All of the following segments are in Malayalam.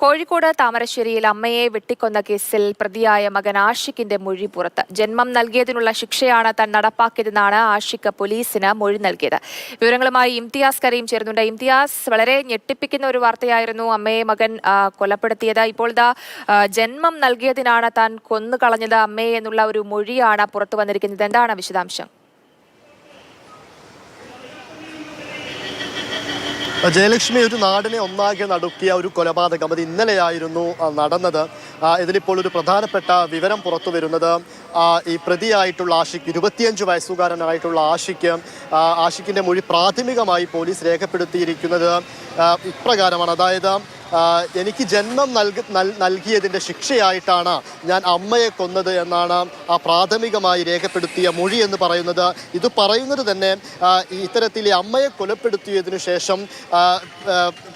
കോഴിക്കോട് താമരശ്ശേരിയിൽ അമ്മയെ വെട്ടിക്കൊന്ന കേസിൽ പ്രതിയായ മകൻ ആഷിഖിന്റെ മൊഴി പുറത്ത്. ജന്മം നൽകിയതിനുള്ള ശിക്ഷയാണ് താൻ നടപ്പാക്കിയതെന്നാണ് ആഷിഖ് പോലീസിന് മൊഴി നൽകിയത്. വിവരങ്ങളുമായി ഇംതിയാസ് കരീം ചേരുന്നുണ്ട്. ഇംതിയാസ് വളരെ ഞെട്ടിപ്പിക്കുന്ന ഒരു വാർത്തയായിരുന്നു അമ്മയെ മകൻ കൊലപ്പെടുത്തിയത്. ഇപ്പോൾ ഇതാ ജന്മം നൽകിയതിനാണ് താൻ കൊന്നു കളഞ്ഞത് അമ്മയെ എന്നുള്ള ഒരു മൊഴിയാണ് പുറത്തു വന്നിരിക്കുന്നത്. എന്താണ് വിശദാംശം? ജയലക്ഷ്മി ഒരു നാടിനെ ഒന്നാകെ നടുക്കിയ ഒരു കൊലപാതകം അത് ഇന്നലെയായിരുന്നു നടന്നത്. ഇതിലിപ്പോൾ ഒരു പ്രധാനപ്പെട്ട വിവരം പുറത്തു വരുന്നത്. ഈ പ്രതിയായിട്ടുള്ള ആഷിക്ക് ഇരുപത്തിയഞ്ച് വയസ്സുകാരനായിട്ടുള്ള ആഷിക്ക് ആഷിക്കിന്റെ മൊഴി പ്രാഥമികമായി പോലീസ് രേഖപ്പെടുത്തിയിരിക്കുന്നത് ഇപ്രകാരമാണ്. അതായത് എനിക്ക് ജന്മം നൽകി നൽ- നൽകിയതിന്റെ ശിക്ഷയായിട്ടാണ് ഞാൻ അമ്മയെ കൊന്നത് എന്നാണ് ആ പ്രാഥമികമായി രേഖപ്പെടുത്തിയ മൊഴി എന്ന് പറയുന്നത്. ഇത് പറയുന്നത് തന്നെ ഇത്തരത്തിൽ അമ്മയെ കൊലപ്പെടുത്തിയതിനു ശേഷം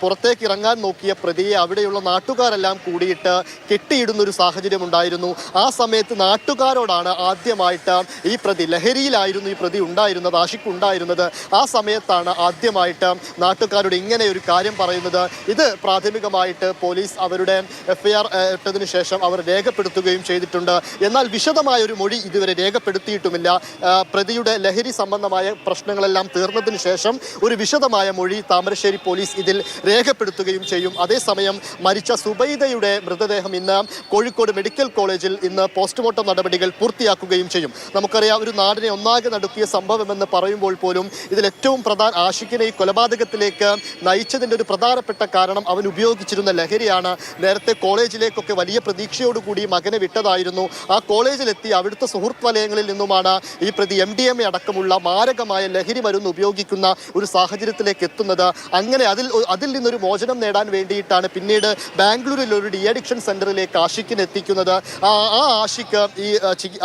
പുറത്തേക്ക് ഇറങ്ങാൻ നോക്കിയ പ്രതിയെ അവിടെയുള്ള നാട്ടുകാരെല്ലാം കൂടിയിട്ട് കെട്ടിയിടുന്ന ഒരു സാഹചര്യം ഉണ്ടായിരുന്നു ആ സമയത്ത് നാട്ടുകാരോടാണ് ആദ്യമായിട്ട് ഈ പ്രതി ലഹരിയിലായിരുന്നു ഈ പ്രതി ഉണ്ടായിരുന്നത് ആഷിക്ക് ഉണ്ടായിരുന്നത് ആ സമയത്താണ് ആദ്യമായിട്ട് നാട്ടുകാരോട് ഇങ്ങനെ ഒരു കാര്യം പറയുന്നത്. ഇത് പ്രാഥമികമായിട്ട് പോലീസ് അവരുടെ എഫ്ഐആർ ഇട്ടതിനു ശേഷം അവർ രേഖപ്പെടുത്തുകയും ചെയ്തിട്ടുണ്ട്. എന്നാൽ വിശദമായ ഒരു മൊഴി ഇതുവരെ രേഖപ്പെടുത്തിയിട്ടുമില്ല. പ്രതിയുടെ ലഹരി സംബന്ധമായ പ്രശ്നങ്ങളെല്ലാം തീർന്നതിന് ശേഷം ഒരു വിശദമായ മൊഴി താമരശ്ശേരി പോലീസ് ഇതിൽ രേഖപ്പെടുത്തുകയും ചെയ്യും. അതേസമയം മരിച്ച സുബൈദയുടെ മൃതദേഹം ഇന്ന് കോഴിക്കോട് മെഡിക്കൽ കോളേജിൽ ഇന്ന് പോസ്റ്റ്മോർട്ടം നടപടികൾ പൂർത്തിയാക്കുകയും ചെയ്യും. നമുക്കറിയാം ഒരു നാടിനെ ഒന്നാകെ നടുക്കിയ സംഭവമെന്ന് പറയുമ്പോൾ പോലും ഇതിൽ ഏറ്റവും പ്രധാന ആഷിക്കിനെ ഈ കൊലപാതകത്തിലേക്ക് നയിച്ചതിന്റെ ഒരു പ്രധാനപ്പെട്ട കാരണം അവൻ ഉപയോഗിച്ചിരുന്ന ലഹരിയാണ് നേരത്തെ കോളേജിലേക്കൊക്കെ വലിയ പ്രതീക്ഷയോടുകൂടി മകനെ വിട്ടതായിരുന്നു. ആ കോളേജിലെത്തി അവിടുത്തെ സുഹൃത്ത് വലയങ്ങളിൽ നിന്നുമാണ് ഈ പ്രതി എം ഡി എം എ അടക്കമുള്ള മാരകമായ ലഹരി മരുന്ന് ഉപയോഗിക്കുന്ന ഒരു സാഹചര്യത്തിലേക്ക് എത്തുന്നത്. അങ്ങനെ അതിൽ അതിൽ നിന്നൊരു മോചനം നേടാൻ വേണ്ടിയിട്ടാണ് പിന്നീട് ബാംഗ്ലൂരിൽ ഒരു ഡി അഡിക്ഷൻ സെന്ററിലേക്ക് ആഷിക്കിനെ എത്തിക്കുന്നത്. ആ ആ ആഷിക്ക് ഈ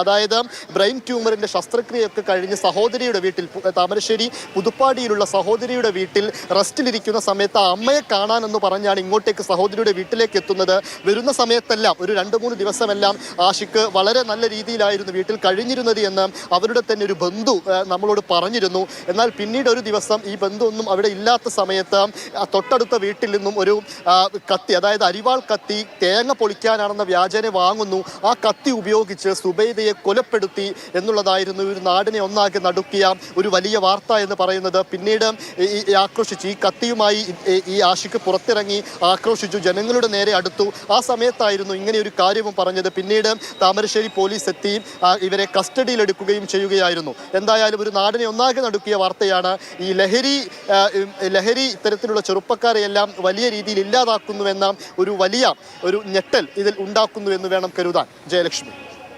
അതായത് ബ്രെയിൻ ട്യൂമറിന്റെ ശസ്ത്രക്രിയയൊക്കെ കഴിഞ്ഞ് സഹോദരിയുടെ വീട്ടിൽ താമരശ്ശേരി പുതുപ്പാടിയിലുള്ള സഹോദരിയുടെ വീട്ടിൽ റെസ്റ്റിലിരിക്കുന്ന സമയത്ത് അമ്മയെ കാണാനെന്ന് പറഞ്ഞാണ് ഇങ്ങോട്ടേക്ക് സഹോദരിയുടെ വീട്ടിലേക്ക് എത്തുന്നത്. വരുന്ന സമയത്തെല്ലാം ഒരു രണ്ട് മൂന്ന് ദിവസമെല്ലാം ആഷിക്ക് വളരെ നല്ല രീതിയിലായിരുന്നു വീട്ടിൽ കഴിഞ്ഞിരുന്നത് എന്ന് അവരുടെ തന്നെ ഒരു ബന്ധു നമ്മളോട് പറഞ്ഞിരുന്നു. എന്നാൽ പിന്നീട് ഒരു ദിവസം ഈ ബന്ധു ഒന്നും അവിടെ ഇല്ലാത്ത സമയത്ത് തൊട്ടടുത്ത വീട്ടിൽ നിന്നും ഒരു കത്തി അതായത് അരിവാൾ കത്തി തേങ്ങ പൊളിക്കാനാണെന്ന വ്യാജനെ വാങ്ങുന്നു. ആ കത്തി ഉപയോഗിച്ച് സുബൈദയെ കൊലപ്പെടുത്തി എന്നുള്ളതായിരുന്നു ഒരു നാടിനെ ഒന്നാകെ നടുക്കിയ ഒരു വലിയ വാർത്ത എന്ന് പറയുന്നത്. പിന്നീട് ഈ ഈ ഈ കത്തിയുമായി ഈ ആഷിക്ക് പുറത്തിറങ്ങി. ആക്രോശിച്ചു ജനങ്ങളുടെ നേരെ അടുത്തു. ആ സമയത്തായിരുന്നു ഇങ്ങനെ ഒരു കാര്യവും പറഞ്ഞത്. പിന്നീട് താമരശ്ശേരി പോലീസ് എത്തി ഇവരെ കസ്റ്റഡിയിലെടുക്കുകയും ചെയ്യുകയായിരുന്നു. എന്തായാലും ഒരു നാടിനെ ഒന്നാകെ നടുക്കിയ വാർത്തയാണ്. ഈ ലഹരി ലഹരി ഇത്തരത്തിലുള്ള ചെറുപ്പക്കാരെയെല്ലാം വലിയ രീതിയിൽ ഇല്ലാതാക്കുന്നുവെന്ന ഒരു വലിയ ഒരു ഞെട്ടൽ ഇതിൽ ഉണ്ടാക്കുന്നു എന്ന് വേണം കരുതാൻ. ജയലക്ഷ്മി.